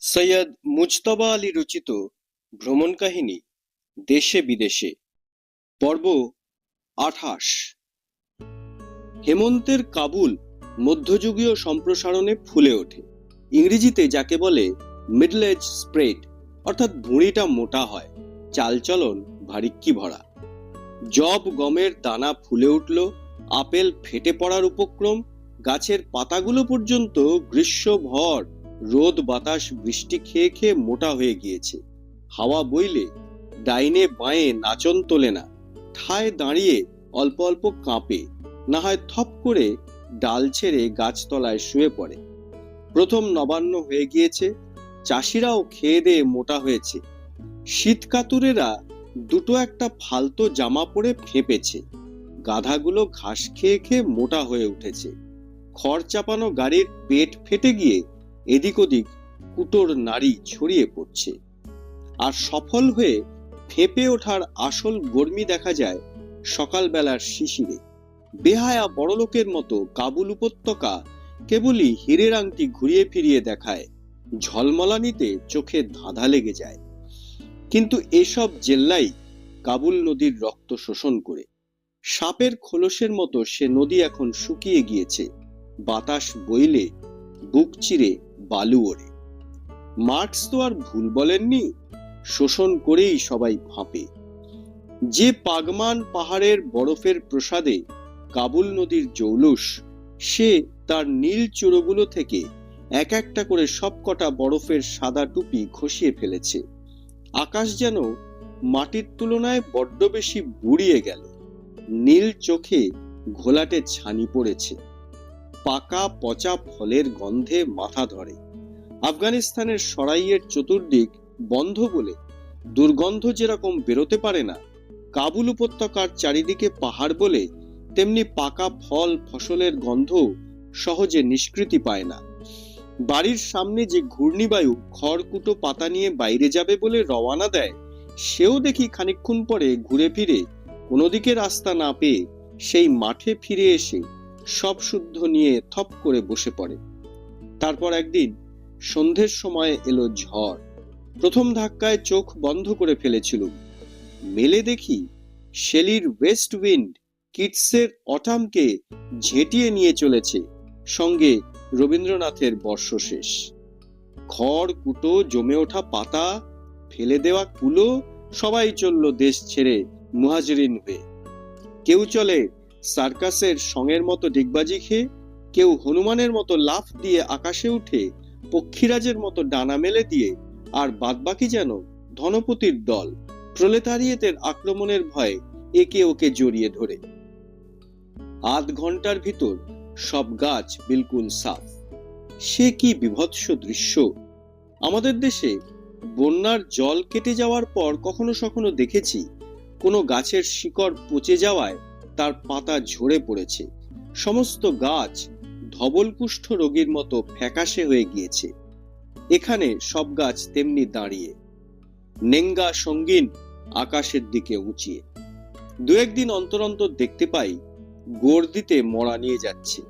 সৈয়দ মুজতবা আলী রচিত ভ্রমণ কাহিনী, দেশে বিদেশে। পর্ব আঠাশ। হেমন্তের কাবুল মধ্যযুগীয় সম্প্রসারণে ফুলে ওঠে। ইংরেজিতে যাকে বলে মিডল এজ স্প্রেড অর্থাৎ ভুঁড়িটা মোটা হয়, চালচলন, ভারিক্কি ভরা। জব গমের দানা ফুলে উঠল, আপেল ফেটে পড়ার উপক্রম, গাছের পাতাগুলো পর্যন্ত গ্রীষ্মভর রোদ, বাতাস, বৃষ্টি খেয়ে খেয়ে মোটা হয়ে গিয়েছে। হাওয়া বইলে ডাইনে বাঁয়ে নাচন তোলে না। ঠায় দাঁড়িয়ে অল্প অল্প কাঁপে, না হয় থপ করে ডাল ছেড়ে গাছতলায় শুয়ে পড়ে। প্রথম নবান্ন হয়ে গিয়েছে, চাষিরাও খেয়ে দিয়ে মোটা হয়েছে। শীতকাতুরেরা দুটো একটা ফালতো জামা পরে ফেঁপেছে। গাধাগুলো ঘাস খেয়ে খেয়ে মোটা হয়ে উঠেছে। খড় চাপানো গাড়ির পেট ফেটে গিয়ে এদিক ওদিক কুটোর নারী ছড়িয়ে পড়ছে। আর সফল হয়ে ফেঁপে ওঠার আসল গর্মি দেখা যায় সকালবেলার শিশিরে। বেহায়া বড়লোকের মতো কাবুল উপত্যকা কেবলই হীরের আংটি ঘুরিয়ে ফিরিয়ে দেখায়, ঝলমলানিতে চোখে ধাঁধা লেগে যায়। কিন্তু এসব জেল্লাই কাবুল নদীর রক্ত শোষণ করে। সাপের খোলসের মতো সে নদী এখন শুকিয়ে গিয়েছে। বাতাস বইলে বুক চিরে বালু ওড়ে। মার্কস তো আর ভুল বলেননি, শোষণ করেই সবাই ফাঁপে যে পাগমান পাহাড়ের বরফের প্রসাদে কাবুল নদীর জৌলুস, সে তার নীল চূড়োগুলো থেকে এক একটা করে সবকটা বরফের সাদা টুপি খসিয়ে ফেলেছে। আকাশ যেন মাটির তুলনায় বড্ড বেশি বুড়িয়ে গেল। নীল চোখে ঘোলাটে ছানি পড়েছে। পাকা পচা ফলের গন্ধে মাথা ধরে। আফগানিস্তানের সরাইয়ের চতুর্দিক বন্ধ বলে দুর্গন্ধ যেরকম বেরোতে পারে না, কাবুল উপত্যকার চারিদিকে পাহাড় বলে তেমনি পাকা ফল ফসলের গন্ধ সহজে নিষ্কৃতি পায় না। বাড়ির সামনে যে ঘূর্ণিবায়ু খড়কুটো পাতা নিয়ে বাইরে যাবে বলে রওয়ানা দেয়, সেও দেখি খানিকক্ষণ পরে ঘুরে ফিরে কোনো দিকে রাস্তা না পেয়ে সেই মাঠে ফিরে এসে সব শুদ্ধ নিয়ে থপ করে বসে পড়ে। তারপর একদিন সন্ধ্যের সময় এলো ঝড়। প্রথম ধাক্কায় চোখ বন্ধ করে ফেলেছিল। মেলে দেখি শেলির ওয়েস্ট উইন্ড কিটসের অটামকে ঝেঁটিয়ে নিয়ে চলেছে। সঙ্গে রবীন্দ্রনাথের বর্ষশেষ। খড়, কুটো, জমে ওঠা পাতা, ফেলে দেওয়া কুলো, সবাই চলল দেশ ছেড়ে মুহাজিরিন হয়ে। কেউ চলে সার্কাসের সঙের মতো ডিগবাজি খেয়ে, কেউ হনুমানের মতো লাফ দিয়ে আকাশে উঠে, পক্ষীরাজের মতো ডানা মেলে দিয়ে, আর বাদবাকি যেন ধনপতির দল। প্রলেতারিয়েতের আক্রমণের ভয়ে একে ওকে জড়িয়ে ধরে। আধ ঘণ্টার ভিতর সব গাছ বিলকুল সাফ। সে কি বিভৎস দৃশ্য? আমাদের দেশে বন্যার জল কেটে যাওয়ার পর কখনো সখনো দেখেছি, কোনো গাছের শিকড় পচে যাওয়ায় তার পাতা ঝরে পড়েছে। সমস্ত গাছ ধবলকুষ্ঠ রোগীর মতো ফ্যাকাশে হয়ে গিয়েছে। এখানে সব গাছ তেমনি দাঁড়িয়ে। নেঙ্গা সঙ্গীন আকাশের দিকে উঁচিয়ে। দু একদিন অন্তর অন্তর দেখতে পাই গর্দিতে মরা নিয়ে যাচ্ছে।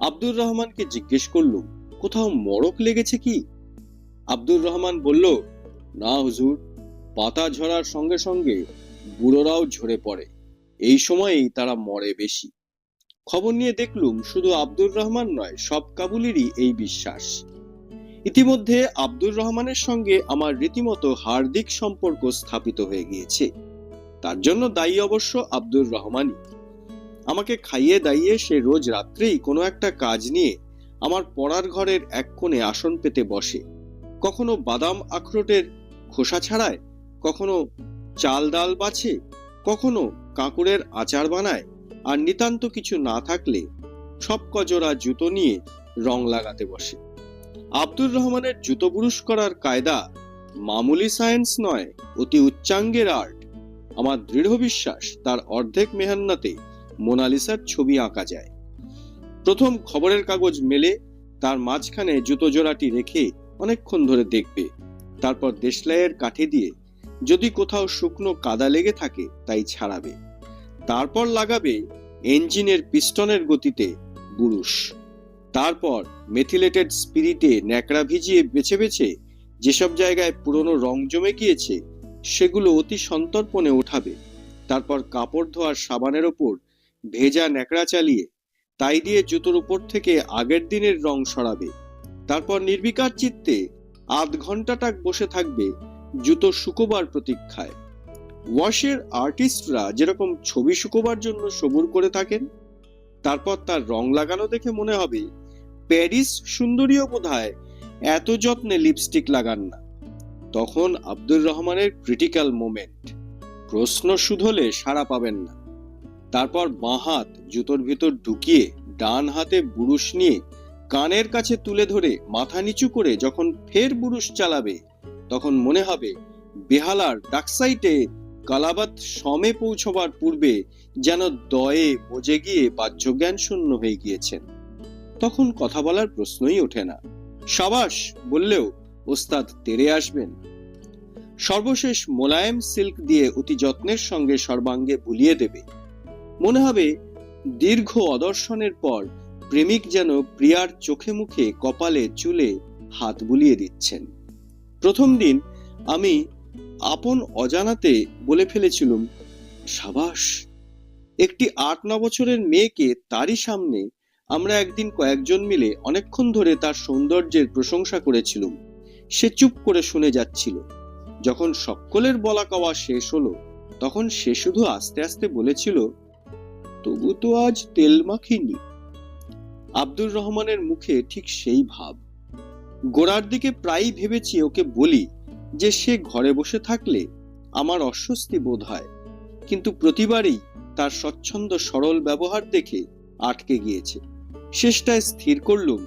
আব্দুর রহমানকে জিজ্ঞেস করলুম, কোথাও মরক লেগেছে কি? আব্দুর রহমান বলল, না হুজুর, পাতা ঝরার সঙ্গে সঙ্গে বুড়োরাও ঝরে পড়ে। এই সময়েই তারা মরে বেশি। খবর নিয়ে দেখলুম শুধু আব্দুর রহমান নয়, সব কাবুলেরই এই বিশ্বাস। ইতিমধ্যে আব্দুর রহমানের সঙ্গে আমার রীতিমতো হার্দিক সম্পর্ক স্থাপিত হয়ে গিয়েছে। তার জন্য দায়ী অবশ্য আব্দুর রহমানই। আমাকে খাইয়ে দাইয়ে সে রোজ রাত্রেই কোনো একটা কাজ নিয়ে আমার পড়ার ঘরের এক কোণে আসন পেতে বসে। কখনো বাদাম আখরোটের খোসা ছাড়ায়, কখনো চাল ডাল বাছে কখনো কাঁকুড়ের আচার বানায় আর নিতান্ত কিছু না থাকলে সব কজোড়া জুতো নিয়ে রং লাগাতে বসে। আব্দুর রহমানের জুতো বুরুষ করার কায়দা মামুলি সায়েন্স নয়, অতি উচ্চাঙ্গের আর্ট। আমার দৃঢ় বিশ্বাস তার অর্ধেক মেহান্নাতে মোনালিসার ছবি আঁকা যায়। প্রথম খবরের কাগজ মেলে তার মাঝখানে জুতো জোড়াটি রেখে অনেকক্ষণ ধরে দেখবে, তারপর দেশলাইয়ের কাঠি দিয়ে যদি কোথাও শুকনো কাদা লেগে থাকে, তাই ছাড়াবে। তারপর লাগাবে ইঞ্জিনের পিস্টনের গতিতে বুরুশ। তারপর মেথিলেটেড স্পিরিটে ন্যাকড়া ভিজিয়ে বেছে বেছে যেসব জায়গায় পুরনো রং জমে গিয়েছে, সেগুলো অতি সন্তর্পণে ওঠাবে। তারপর কাপড় ধোয়ার সাবানের ওপর ভেজা ন্যাকড়া চালিয়ে তাই দিয়ে জুতোর উপর থেকে আগের দিনের রং সরাবে। তারপর নির্বিকার চিত্তে আধ ঘন্টাটাক বসে থাকবে জুতো শুকোবার প্রতীক্ষায়। ওয়াশের আর্টিস্টরা যেরকম ছবি শুকোবার জন্য সবুর করে থাকেন, তারপর তার রং লাগানো দেখে মনে হবে প্যারিস সুন্দরীও বোধহয় এত যত্নে লিপস্টিক লাগান না। তখন আব্দুর রহমানের ক্রিটিক্যাল মোমেন্ট প্রশ্ন শুধলে সাড়া পাবেন না। তারপর বাঁ হাত জুতোর ভিতর ঢুকিয়ে ডান হাতে বুরুশ নিয়ে কানের কাছে তুলে ধরে মাথা নিচু করে যখন ফের বুরুশ চালাবে তখন মনে হবে, বেহালার ডাকসাইটে কালাবাত সমে পৌঁছবার পূর্বে যেন দয়ে বজে গিয়ে বাহ্যজ্ঞান শূন্য হয়ে গিয়েছেন। তখন কথা বলার প্রশ্নই ওঠে না। সাবাস বললেও, ওস্তাদ তেরে আসবেন। সর্বশেষ মোলায়েম সিল্ক দিয়ে অতি যত্নের সঙ্গে সর্বাঙ্গে বুলিয়ে দেবে। মনে হবে, দীর্ঘ অদর্শনের পর প্রেমিক যেন প্রিয়ার চোখে মুখে কপালে চুলে হাত বুলিয়ে দিচ্ছেন। প্রথম দিন আমি আপন অজানাতে বলে ফেলেছিলুম, সাবাস, একটি আট ন বছরের মেয়েকে তারই সামনে আমরা একদিন কয়েকজন মিলে অনেকক্ষণ ধরে তার সৌন্দর্যের প্রশংসা করেছিলুম। সে চুপ করে শুনে যাচ্ছিল। যখন সকলের বলা কওয়া শেষ হলো, তখন সে শুধু আস্তে আস্তে বলেছিল, তবু তো আজ তেল মাখিনি। আব্দুর রহমানের মুখে ঠিক সেই ভাব। গোড়ার দিকে প্রায়ই ভেবেছি ওকে বলি যে সে ঘরে বসে থাকলে আমার অস্বস্তি বোধ হয়। কিন্তু প্রতিবারই তার স্বচ্ছন্দ সরল ব্যবহার দেখে আটকে গিয়েছে। শেষটায় স্থির করলুম,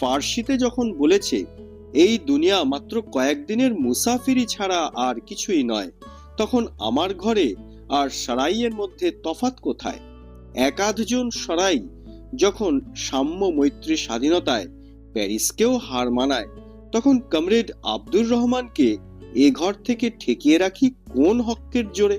ফার্সিতে যখন বলেছে, এই দুনিয়া মাত্র কয়েকদিনের মুসাফিরি ছাড়া আর কিছুই নয়, তখন আমার ঘরে আর সারাইয়ের মধ্যে তফাত কোথায়? একাধজন সরাই যখন সাম্য মৈত্রী স্বাধীনতায় প্যারিসকেও হার মানায়। তখন কমরেড আব্দুর রহমানকে এ ঘর থেকে ঠেকিয়ে রাখি কোন হকের জোরে?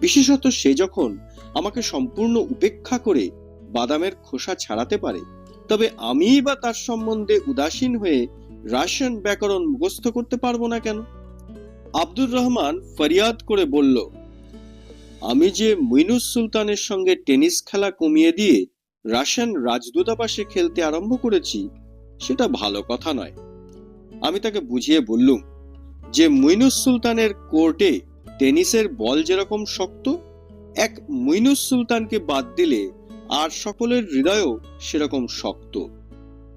বিশেষত সে যখন আমাকে সম্পূর্ণ উপেক্ষা করে বাদামের খোসা ছাড়াতে পারে, তবে আমিই বা তার সম্বন্ধে উদাসীন হয়ে রাশিয়ান ব্যাকরণ মুখস্থ করতে পারব না কেন? আব্দুর রহমান ফরিয়াদ করে বলল, আমি যে মুইনুস সুলতানের সঙ্গে টেনিস খেলা কমিয়ে দিয়ে রাশিয়ান রাজদূতাবাসে খেলতে আরম্ভ করেছি সেটা ভালো কথা নয়। আমি তাকে বুঝিয়ে বললুম যে মুইনুস সুলতানের কোর্টে টেনিসের বল যেরকম শক্ত, এক মুইনুস সুলতানকে বাদ দিলে আর সকলের হৃদয়ও সেরকম শক্ত।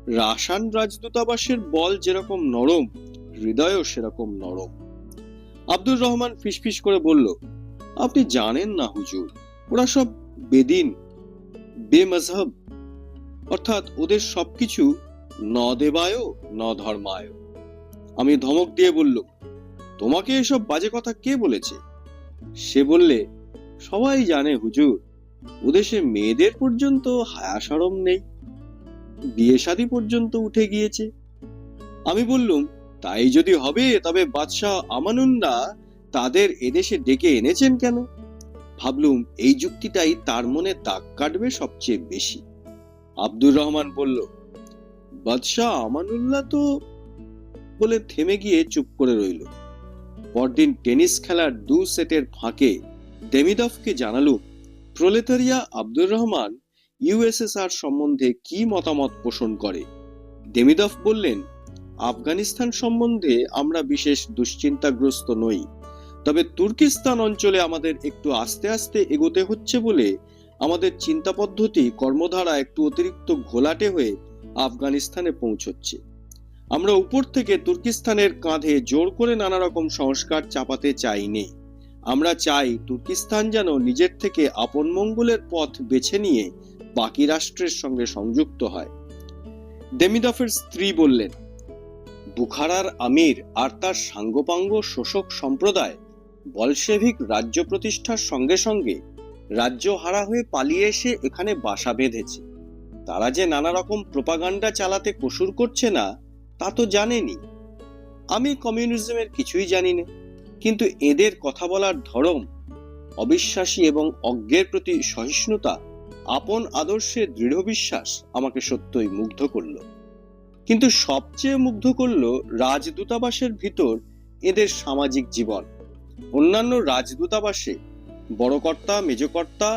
রাশান রাজদূতাবাসের বল যেরকম নরম, হৃদয়ও সেরকম নরম। আব্দুর রহমান ফিসফিস করে বলল, আপনি জানেন না হুজুর, ওরা সব বেদিন, বেমজহব, অর্থাৎ ওদের সবকিছু ন দেবায়, ন ধর্মায়। আমি ধমক দিয়ে বলল তোমাকে এসব বাজে কথা কে বলেছে? সে বললে, সবাই জানে হুজুর, ওদেশে মেয়েদের পর্যন্ত হায়া সরম নেই। বিয়ে শাদী পর্যন্ত উঠে গিয়েছে। আমি বললুম, তাই যদি হবে, তবে বাদশাহ আমানুন্না তাদের এদেশে ডেকে এনেছেন কেন? ভাবলুম, এই যুক্তিটাই তার মনে দাগ কাটবে সবচেয়ে বেশি। আব্দুর রহমান বলল বাদশাহ আমানুল্লাহ তো বলে থেমে গিয়ে চুপ করে রইল। পরদিন টেনিস খেলার দু সেটের ফাঁকে ডেমিদফকে জানালুম প্রলেতারিয়া আব্দুর রহমান ইউএসএসআর সম্বন্ধে কি মতামত পোষণ করে? ডেমিদফ বললেন, আফগানিস্তান সম্বন্ধে আমরা বিশেষ দুশ্চিন্তাগ্রস্ত নই, তবে তুর্কিস্তান অঞ্চলে আমাদের একটু আস্তে আস্তে এগোতে হচ্ছে বলে আমাদের চিন্তা পদ্ধতি কর্মধারা একটু অতিরিক্ত ঘোলাটে হয়ে আফগানিস্তানে পৌঁছচ্ছে। আমরা উপর থেকে তুর্কিস্তানের কাঁধে জোর করে নানা রকম সংস্কার চাপাতে চাইনি। আমরা চাই তুর্কিস্তান যেন নিজের থেকে আপন মঙ্গলের পথ বেছে নিয়ে বাকি রাষ্ট্রের সঙ্গে সংযুক্ত হয়। দেমিদফের স্ত্রী বললেন, বুখারার আমির আর তার সাঙ্গপাঙ্গ শোষক সম্প্রদায় বলশেভিক রাজ্য প্রতিষ্ঠার সঙ্গে সঙ্গে রাজ্য হারা হয়ে পালিয়ে এসে এখানে বাসা বেঁধেছে। তারা যে নানা রকম প্রোপাগান্ডা চালাতে কসুর করছে না, তা তো জানেনি। আমি কমিউনিজমের কিছুই জানি না, কিন্তু এদের কথা বলার ধরম, অবিশ্বাসী এবং অজ্ঞের প্রতি সহিষ্ণুতা, আপন আদর্শে দৃঢ় বিশ্বাস আমাকে সত্যই মুগ্ধ করল। কিন্তু সবচেয়ে মুগ্ধ করল রাজদূতাবাসের ভিতর এদের সামাজিক জীবন। অন্যান্য রাজদূতাবাসে বড়কর্তা, মেজকর্তা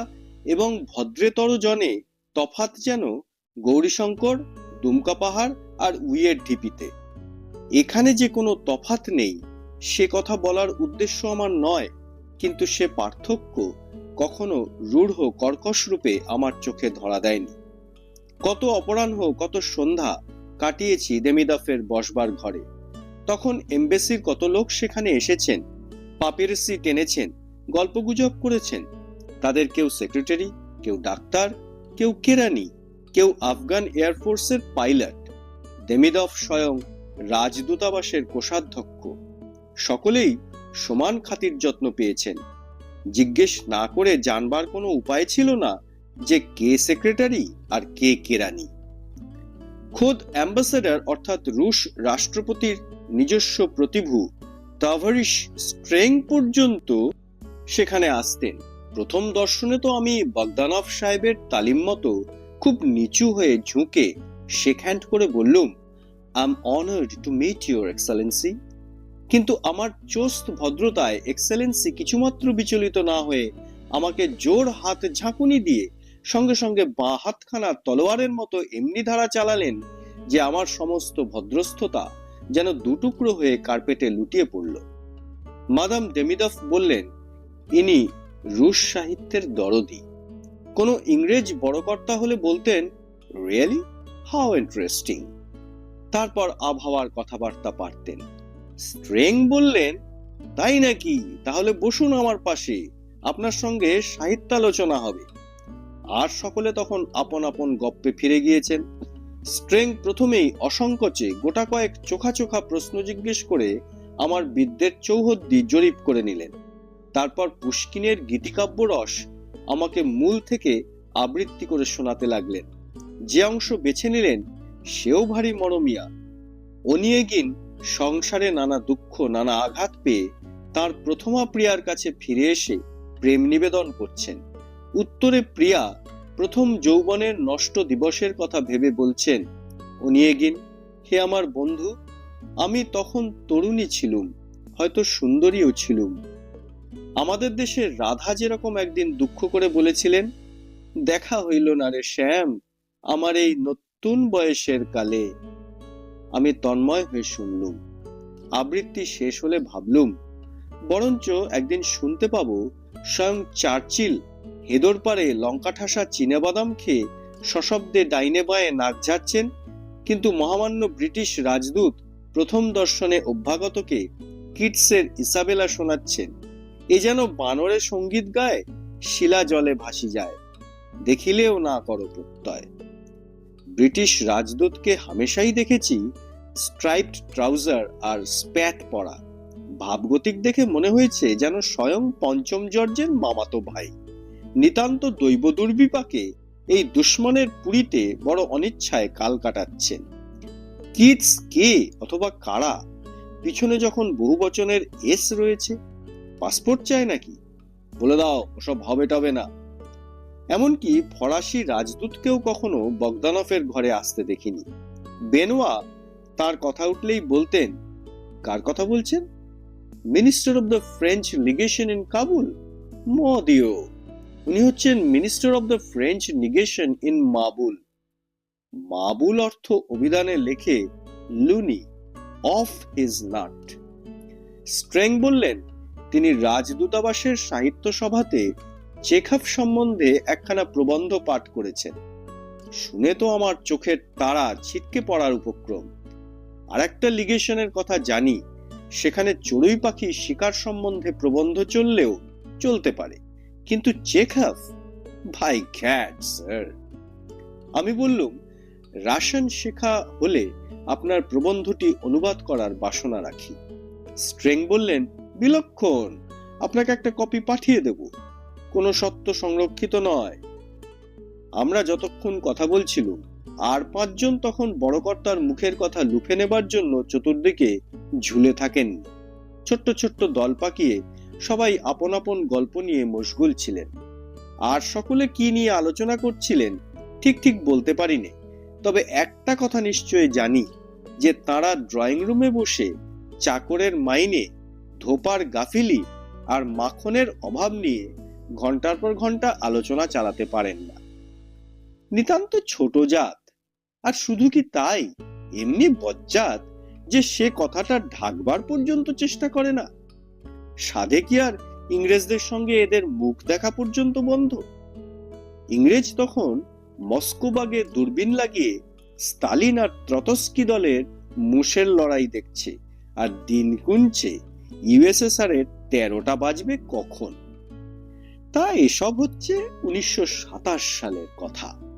এবং ভদ্রেতর জনে তফাত যেন গৌরীশঙ্কর, দুমকা পাহাড় আর উইয়ের ঢিপিতে। এখানে যে কোনো তফাত নেই, সে কথা বলার উদ্দেশ্য আমার নয়, কিন্তু সে পার্থক্য কখনো রূঢ় কর্কশ রূপে আমার চোখে ধরা দেয়নি। কত অপরাহ্ন, কত সন্ধ্যা কাটিয়েছি দেমিদাফের বসবার ঘরে। তখন এমবেসির কত লোক সেখানে এসেছেন পাপিরেসি টেনেছেন, গল্পগুজব করেছেন। তাদের কেউ সেক্রেটারি, কেউ ডাক্তার কেউ কেরানি, কেউ আফগান এয়ারফোর্সের পাইলট দেমিদফ স্বয়ং রাজদূতাবাসের কোষাধ্যক্ষ। সকলেই সমান খাতির যত্ন পেয়েছেন। জিজ্ঞেস না করে জানবার কোনো উপায় ছিল না যে কে সেক্রেটারি আর কে কেরানি। খোদ অ্যাম্বাসেডার অর্থাৎ রুশ রাষ্ট্রপতির নিজস্ব প্রতিভু তাভারিশ স্ট্রেং পর্যন্ত সেখানে আসতেন। প্রথম দর্শনে তো আমি বগদানভ সাহেবের তালিম মতো খুব নিচু হয়ে ঝুঁকে শেক হ্যান্ড করে বললুম I am honoured to meet your excellency কিন্তু আমার চোস্ত ভদ্রতায় এক্সেলেন্সি কিছুমাত্র বিচলিত না হয়ে আমাকে জোর হাত ঝাঁকুনি দিয়ে সঙ্গে সঙ্গে বাঁ হাতখানা তলোয়ারের মতো এমনি ধারা চালালেন যে আমার সমস্ত ভদ্রস্থতা যেন দুটুকরো হয়ে কার্পেটে লুটিয়ে পড়ল। মাদাম ডেমিদফ বললেন, ইনি রুশ সাহিত্যের দরদি। কোনো ইংরেজ বড়কর্তা হলে বলতেন রিয়েলি হাউ ইন্টারেস্টিং তারপর আবহাওয়ার কথাবার্তা পারতেন। স্ট্রেং বললেন, তাই নাকি? তাহলে বসুন আমার পাশে, আপনার সঙ্গে সাহিত্যালোচনা হবে। আর সকলে তখন আপন আপন গপ্পে ফিরে গিয়েছেন। স্ট্রেং প্রথমেই অসংকোচে গোটা কয়েক চোখা চোখা প্রশ্ন জিজ্ঞেস করে আমার বিদ্যের চৌহদ্দি জরিপ করে নিলেন। তারপর পুষ্কিনের গীতিকাব্য রস আমাকে মূল থেকে আবৃত্তি করে শোনাতে লাগলেন। যে অংশ বেছে নিলেন, সেও ভারী মরমিয়া। অনিয়েগিন সংসারে নানা দুঃখ, নানা আঘাত পেয়ে তার প্রথমা প্রিয়ার কাছে ফিরে এসে প্রেম নিবেদন করছেন। উত্তরে প্রিয়া প্রথম যৌবনের নষ্ট দিবসের কথা ভেবে বলছেন অনিয়েগিন হে আমার বন্ধু, আমি তখন তরুণী ছিলুম, হয়তো সুন্দরীও ছিলুম। আমাদের দেশের রাধা যেরকম একদিন দুঃখ করে বলেছিলেন, দেখা হইল না রে শ্যাম, আমার এই নতুন বয়সের কালে। আমি তন্ময় হয়ে শুনলুম। আবৃত্তি শেষ হলে ভাবলুম, বরঞ্চ একদিন শুনতে পাবো স্বয়ং চার্চিল হেদর পারে লঙ্কা ঠাসা বাদাম খেয়ে সশব্দে ডাইনে বায়ে নাক ঝাড়ছেন কিন্তু মহামান্য ব্রিটিশ রাজদূত প্রথম দর্শনে অভ্যাগতকে কিটসের ইসাবেলা শোনাচ্ছেন। এ যেন বানরে সংগীত গায়, শিলা জলে ভাসি যায়। দেখিলেও না করো প্রত্যয়। ব্রিটিশ রাজদূতকে হামেশাই দেখেছি স্ট্রাইপড ট্রাউজার আর স্প্যাট পরা। ভাবগতিক দেখে মনে হয়েছে যেন স্বয়ং পঞ্চম জর্জের মামাতো ভাই। নিতান্ত দৈব দুর্বিপাকে এই দুশ্মনের পুরীতে বড় অনিচ্ছায় কাল কাটাচ্ছেন। কিডস কে অথবা কারা? পিছনে যখন বহু বচনের এস রয়েছে পাসপোর্ট চায় নাকি? বলে দাও, ওসব হবে টবে না। এমনকি ফরাসি রাজদূতকেও কখনো বগদানফের ঘরে আসতে দেখিনি। বেনোয়া তার কথা উঠলেই বলতেন, কার কথা বলছেন? Minister of the French legation in Kabul মদিও উনি হচ্ছেন minister of the French legation in মাবুল মাবুল অর্থ অভিধানে লেখে, লুনি, অফ ইজ নাট। স্ট্রেং বললেন তিনি রাজদূতাবাসের সাহিত্য সভাতে চেখাফ সম্বন্ধে একখানা প্রবন্ধ পাঠ করেছেন। শুনে তো আমার চোখের তারা ছিটকে পড়ার উপক্রম। আর একটা লিগেশনের কথা জানি, সেখানে চড়ুই পাখি শিকার সম্বন্ধে প্রবন্ধ চললেও চলতে পারে। কিন্তু চেখাফ ভাই ঘ্যাট, স্যার। আমি বললুম রাশন শেখা হলে আপনার প্রবন্ধটি অনুবাদ করার বাসনা রাখি। স্ট্রেং বললেন বিলক্ষণ। আপনাকে একটা কপি পাঠিয়ে দেব। কোনো সত্য সংরক্ষিত নয়। আমরা যতক্ষণ কথা বলছিলাম, আর পাঁচজন তখন বড়কর্তার মুখের কথা লুফে নেবার জন্য চতুর্দিকে ঝুলে থাকেন। ছোট্ট ছোট্ট দল পাকিয়ে সবাই আপন আপন গল্প নিয়ে মশগুল ছিলেন। আর সকলে কি নিয়ে আলোচনা করছিলেন, ঠিক ঠিক বলতে পারিনি। তবে একটা কথা নিশ্চয় জানি, যে তারা ড্রয়িং রুমে বসে চাকরের মাইনে ধোপার গাফিলি আর মাখনের অভাব নিয়ে ঘণ্টার পর ঘণ্টা আলোচনা চালাতে পারেন না। নিতান্ত ছোট জাত, আর শুধু কি তাই? এমনি বজ্জাত যে সে কথাটা ঢাকবার পর্যন্ত চেষ্টা করে না। সাধে কি আর ইংরেজদের সঙ্গে এদের মুখ দেখা পর্যন্ত বন্ধ? ইংরেজ তখন মস্কোবাগে দূরবীন লাগিয়ে স্তালিন আর ত্রতস্কি দলের মুশের লড়াই দেখছে আর দিন গুনছে। ইউএসএসআর এর তেরোটা বাজবে কখন? তা এসব হচ্ছে উনিশশো সাতাশ সালের কথা।